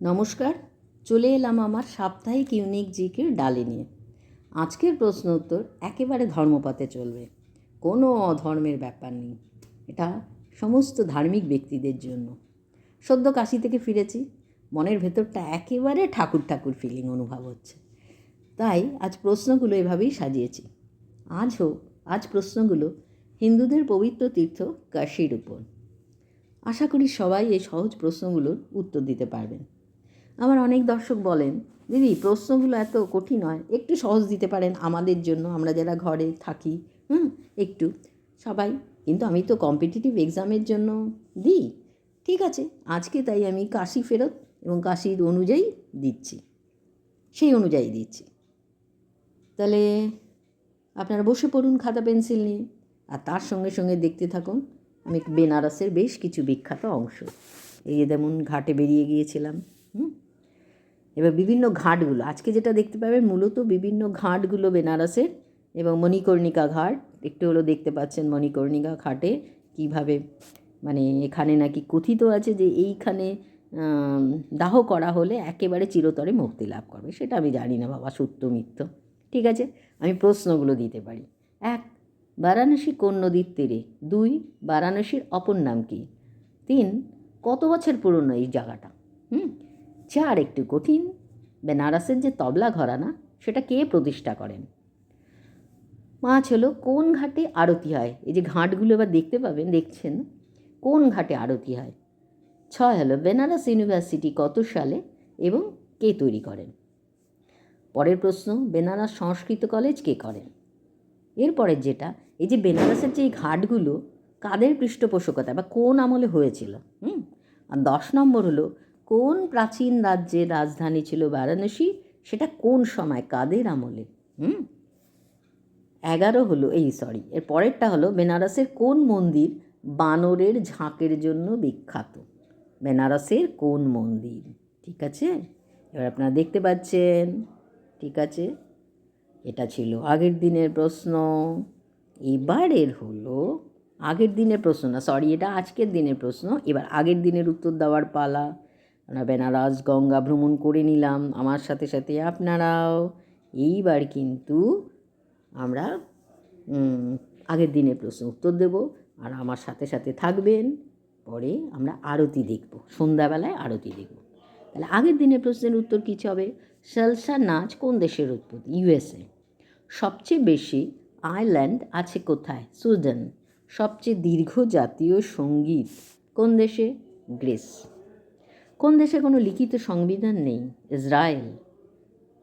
নমস্কার, চলে এলাম আমার সাপ্তাহিক ইউনিক জিকের ডালে নিয়ে। আজকের প্রশ্ন উত্তর একেবারে ধর্মপথে চলবে, কোনো অধর্মের ব্যাপার নেই, এটা সমস্ত ধার্মিক ব্যক্তিদের জন্য। সদ্য কাশি থেকে ফিরেছি, মনের ভেতরটা একেবারে ঠাকুর ঠাকুর ফিলিং অনুভব হচ্ছে। তাই আজ প্রশ্নগুলো এভাবেই সাজিয়েছি। আজ হোক, আজ প্রশ্নগুলো হিন্দুদের পবিত্র তীর্থ কাশির উপর। আশা করি সবাই এই সহজ প্রশ্নগুলোর উত্তর দিতে পারবেন। আমার অনেক দর্শক বলেন, দিদি, প্রশ্নগুলো এত কঠিন হয় একটু সহজ দিতে পারেন আমাদের জন্য, আমরা যারা ঘরে থাকি, হুম, একটু। সবাই, কিন্তু আমি তো কম্পিটিটিভ এক্সামের জন্য দিই। ঠিক আছে, আজকে তাই আমি কাশি ফেরত এবং কাশির অনুযায়ী দিচ্ছি। সেই অনুযায়ী দিচ্ছি। তাহলে আপনারা বসে পড়ুন খাতা পেন্সিল নিয়ে আর তার সঙ্গে সঙ্গে দেখতে থাকুন, আমি বেনারসের বেশ কিছু বিখ্যাত অংশ। এই যেমন ঘাটে বেরিয়ে গিয়েছিলাম, হুম। এবার বিভিন্ন ঘাটগুলো, আজকে যেটা দেখতে পাবেন মূলত বিভিন্ন ঘাটগুলো বেনারসের এবং মণিকর্ণিকা ঘাট। একটু হলো দেখতে পাচ্ছেন মণিকর্ণিকা ঘাটে কীভাবে মানে এখানে নাকি কথিত আছে যে এইখানে দাহ করা হলে একেবারে চিরতরে মুক্তি লাভ করবে, সেটা আমি জানি না বাবা, সত্য মিথ্য। ঠিক আছে? আমি প্রশ্নগুলো দিতে পারি। এক বারাণসী কোন নদীর তীরে? দুই, বারাণসীর অপর নাম কি? তিন, কত বছর পুরনো এই জায়গাটা? হুম? চার একটু কঠিন। বেনারসের যে তবলা ঘরানা, সেটা কে প্রতিষ্ঠা করেন? পাঁচ হলো, কোন ঘাটে আরতি হয়? এই যে ঘাটগুলো এবার দেখতে পাবেন, দেখছেন? কোন ঘাটে আরতি হয়? ছয় হলো, বেনারস ইউনিভার্সিটি কত সালে এবং কে তৈরি করেন? পরের প্রশ্ন, বেনারস সংস্কৃত কলেজ কে করেন? এরপরের যেটা, এই যে বেনারসের যে ঘাটগুলো, কাদের পৃষ্ঠপোষকতা বা কোন আমলে হয়েছিল? হুম? আর দশ নম্বর হলো কোন প্রাচীন রাজ্যের রাজধানী ছিল বারাণসী? সেটা কোন সময়? কাদের আমলে? হুম? এগারো হলো, এই সরি এর পরেরটা হলো, বেনারসের কোন মন্দির বানরের ঝাঁকের জন্য বিখ্যাত? বেনারসের কোন মন্দির? ঠিক আছে? এবার আপনারা দেখতে পাচ্ছেন, ঠিক আছে? এটা ছিল আগের দিনের প্রশ্ন। এবারের হলো আগের দিনের প্রশ্ন না সরি এটা আজকের দিনের প্রশ্ন। এবার আগের দিনের উত্তর দেওয়ার পালা। বেনারস গঙ্গা ভ্রমণ করে নিলাম। আমার সাথে সাথে আপনারাও। এইবার কিন্তু আমরা আগের দিনের প্রশ্ন উত্তর দেব আর আমার সাথে সাথে থাকবেন। পরে আমরা আরতি দেখব, সন্ধ্যাবেলায় আরতি দেখব। তাহলে আগের দিনের প্রশ্নের উত্তর কী হবে? সালসা নাচ কোন দেশের উৎপত্তি? ইউএসএ। সবচেয়ে বেশি আইল্যান্ড আছে কোথায়? সুইডেন। সবচেয়ে দীর্ঘ জাতীয় সংগীত কোন দেশে? গ্রিস। কোন দেশে কোনো লিখিত সংবিধান নেই? ইসরায়েল।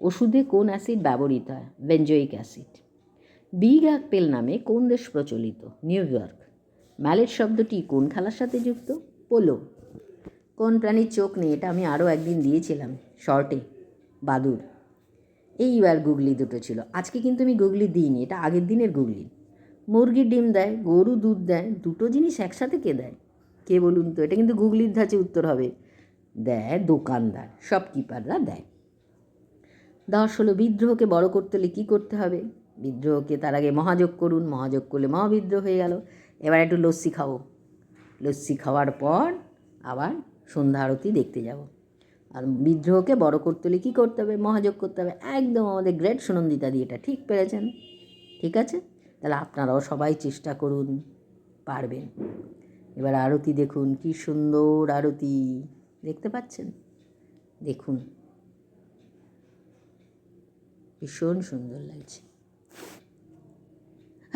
ওষুধে কোন অ্যাসিড ব্যবহৃত হয়? Benzoic acid. বিগ অ্যাপেল নামে কোন দেশ প্রচলিত? New York. ম্যালেট শব্দটি কোন খেলার সাথে যুক্ত? পোলো। কোন প্রাণীর চোখ নেই? এটা আমি আরও একদিন দিয়েছিলাম। শর্টে। বাদুর। এইবার গুগলি দুটো ছিল। আজকে কিন্তু আমি গুগলি দিইনি। এটা আগের দিনের গুগলি। মুরগির ডিম দেয়, গরু দুধ দেয়, দুটো জিনিস একসাথে কে দেয়? কে বলুন তো? এটা কিন্তু গুগলির ধাঁচে উত্তর হবে। দেয়, দোকানদার শপকিপাররা দেয়। দশ হলো বিদ্রোহকে বড় করতে হলে কী করতে হবে? বিদ্রোহকে তার আগে মহাযোগ করুন, মহাযোগ করলে মহাবিদ্রোহ হয়ে গেল। এবার একটু লস্যি খাব লস্যি খাওয়ার পর আবার সন্ধ্যা আরতি দেখতে যাব। আর বিদ্রোহকে বড় করতে হলে কী করতে হবে? মহাযোগ করতে হবে। একদম আমাদের গ্রেট সুনন্দিতা দিয়ে এটা ঠিক পেরেছেন। ঠিক আছে? তাহলে আপনারাও সবাই চেষ্টা করুন, পারবেন। এবার আরতি দেখুন, কি সুন্দর আরতি। দেখতে পাচ্ছেন? দেখুন। ভীষণ সুন্দর লাগছে।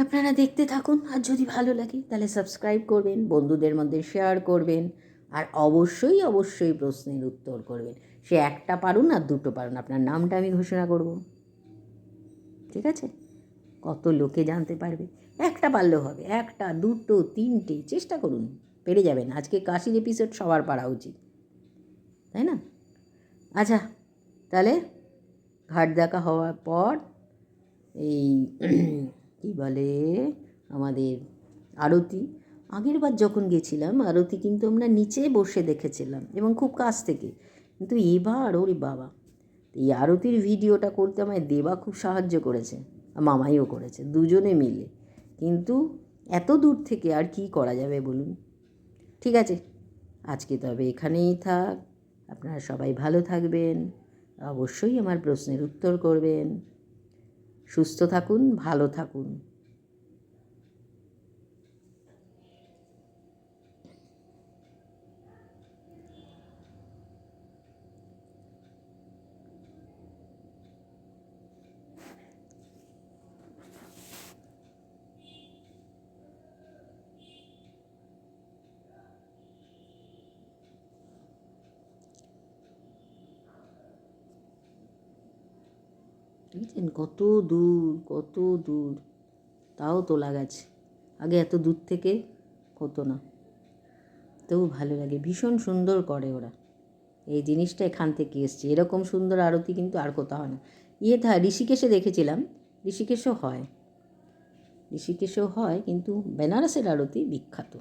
আপনারা দেখতে থাকুন, আর যদি ভালো লাগে তাহলে সাবস্ক্রাইব করবেন, বন্ধুদের মধ্যে শেয়ার করবেন, আর অবশ্যই অবশ্যই প্রশ্নের উত্তর করবেন। সে একটা পারুন আর দুটো পারুন, আপনার নামটা আমি ঘোষণা করব। ঠিক আছে? কত লোকে জানতে পারবে। একটা পারলেও হবে। একটা, দুটো, তিনটে, চেষ্টা করুন। পেরে যাবেন। আজকে কাশির এপিসোড সবার পারা উচিত। তাই না? আচ্ছা তাহলে ঘাট দেখা হওয়ার পর এই কী বলে আমাদের আরতি। আগের বার যখন গেছিলাম, আরতি কিন্তু আমরা নিচে বসে দেখেছিলাম এবং খুব কাছ থেকে। কিন্তু এবার, ওরে বাবা, এই আরতির ভিডিওটা করতে আমায় দেবা খুব সাহায্য করেছে, আর মামাইও করেছে, দুজনে মিলে। কিন্তু এত দূর থেকে আর কি করা যাবে বলুন? ঠিক আছে, আজকে তবে এখানেই থাক। আপনারা সবাই ভালো থাকবেন অবশ্যই আমার প্রশ্নের উত্তর করবেন। সুস্থ থাকুন ভালো থাকুন। দেখেছেন? কত দূর কত দূর। তাও তোলা গেছে। আগে এত দূর থেকে হতো না। তবু ভালো লাগে। ভীষণ সুন্দর করে ওরা। এই জিনিসটা এখান থেকে এসছে। এরকম সুন্দর আরতি কিন্তু আর কোথাও হয় না। ইয়ে থা, ঋষিকেশে দেখেছিলাম। ঋষিকেশও হয়। ঋষিকেশও হয়, কিন্তু বেনারসের আরতি বিখ্যাত।